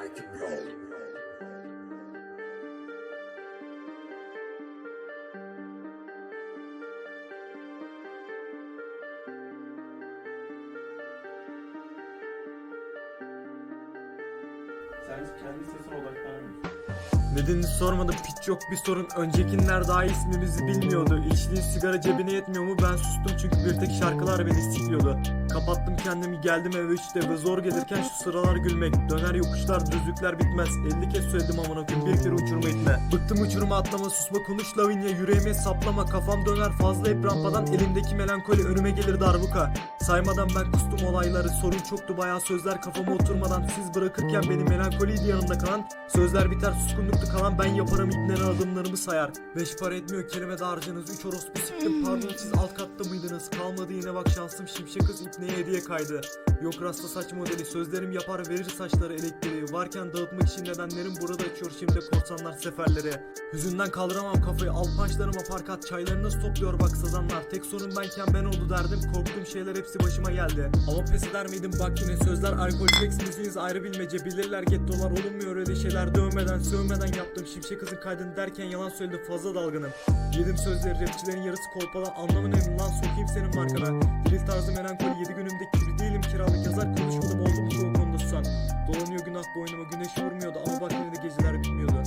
like to know. Sen kendisi sesine. Nedenini sormadım piç yok bir sorun. Öncekiler daha ismimizi bilmiyordu. İçtiğin sigara cebine yetmiyor mu? Ben sustum çünkü bir tek şarkılar beni sikliyordu. Kapattım kendimi geldim eve işte ve zor gelirken şu sıralar gülmek. Döner yokuşlar düzlükler bitmez. 50 kez söyledim amına koyayım bir kere uçuruma itme Bıktım uçuruma atlama susma konuş Lavinia yüreğime saplama. Kafam döner fazla hep rampadan elimdeki melankoli önüme gelir darbuka. Saymadan ben kustum olayları sorun çoktu bayağı sözler kafama oturmadan. Siz bırakırken benim melankoliydi yanımda kalan Sözler biter suskunluktu kalan ben yaparım ipnene adımlarımı sayar. Beş para etmiyor kelime de harcınız Üç orospu siktim pardon siz alt katta mıydınız? Kalmadı yine bak şansım şimşek kız ipneye hediye kaydı. Yok rasta saç modeli sözlerim yapar verir saçları elektriği. Varken dağıtmak için nedenlerim burada açıyor şimdi korsanlar seferleri. Hüzünden kaldıramam kafayı al punchlarım aparkat Çaylarını nasıl topluyor bak sazanlar. Tek sorun benken ben oldu derdim Korktuğum şeyler hepsi başıma geldi. Ama pes eder miydim? Bak yine sözler Alkol misiniz ayrı bilmece. Bilirler gettolar olunmuyor öyle şeyler Dövmeden sövmeden yaptım Şimşek kızın kaydını derken yalan söyledim fazla dalgınım. Yedim sözleri rapçilerin yarısı kolpala Anlamı ne lan sokayım senin markana. Dil tarzı melankoli yedi günümdeki gibi değilim Kiralık yazar konuşmadım oldum çoğu konuda susan Dolanıyor günah boynuma güneş vurmuyordu Ama bak yine de geceler bitmiyordu